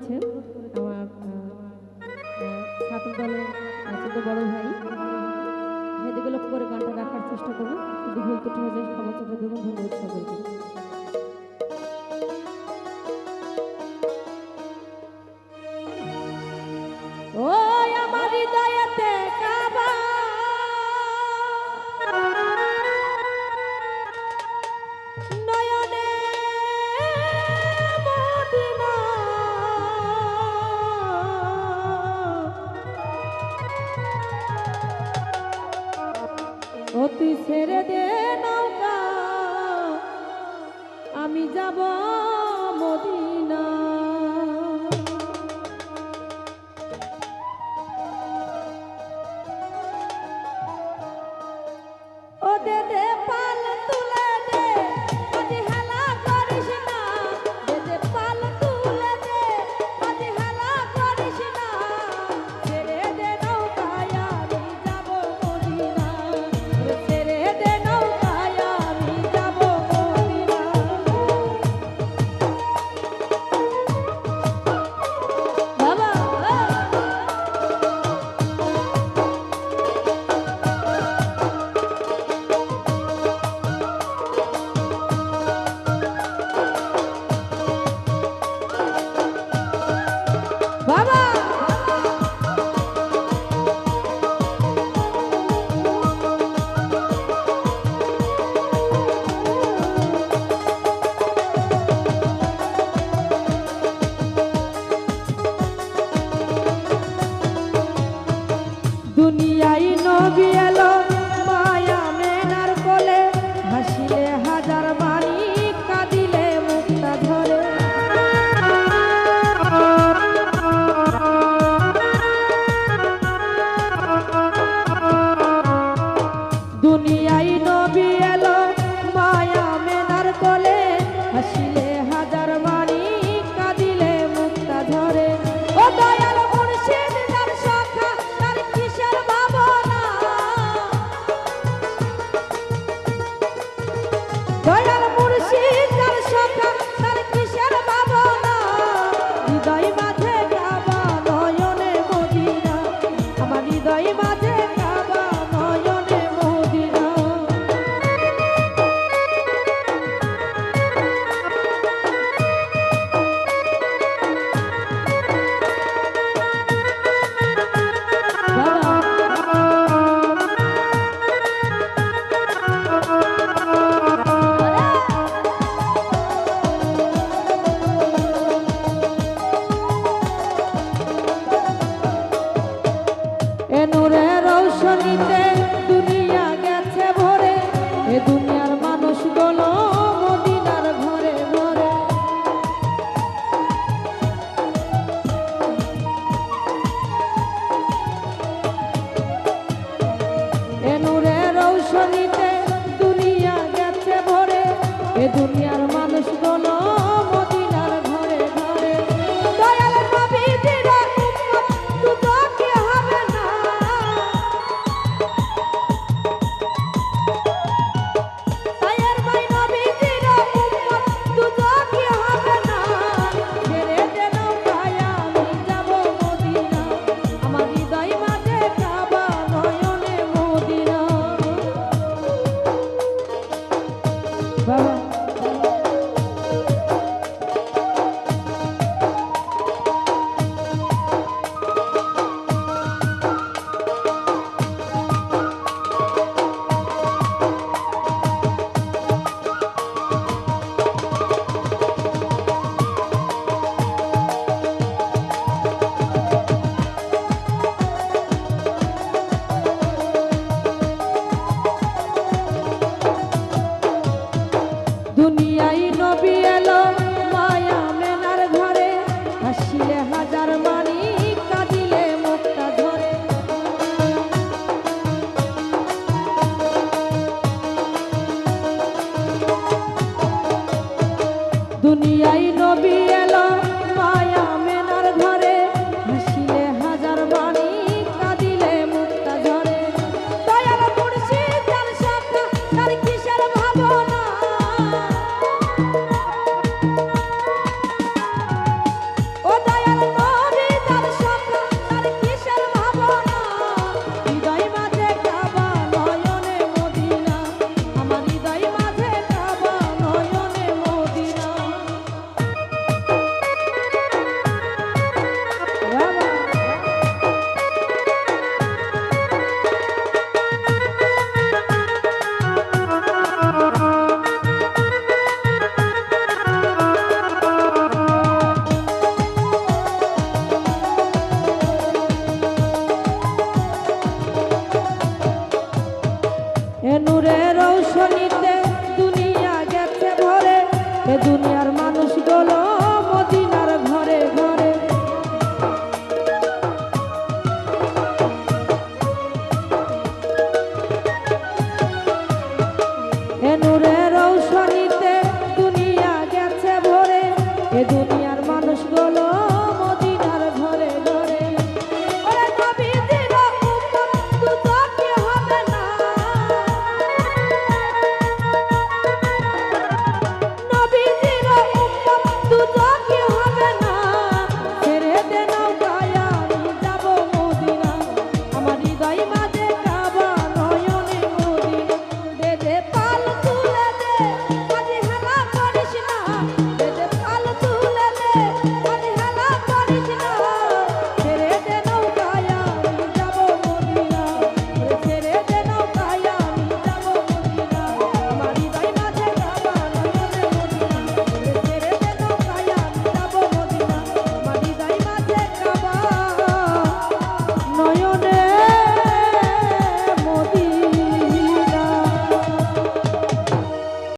করেছেন আমার ছাত্র দলের ছোট বড় ভাই। সেদিকে লক্ষ্য করে গানটা রাখার চেষ্টা করুন। যদি ভুল ত্রুটি হয়ে যায় ক্ষমা চোখে ধরুন ধন্যবাদ সবাইকে। ছেড়ে দে নৌকা। আমি যাব মদিনা। ও দে বাবা বাবা নূরের ঔষণীতে দুনিয়া গেছে ভরে। এ দুনিয়ার মা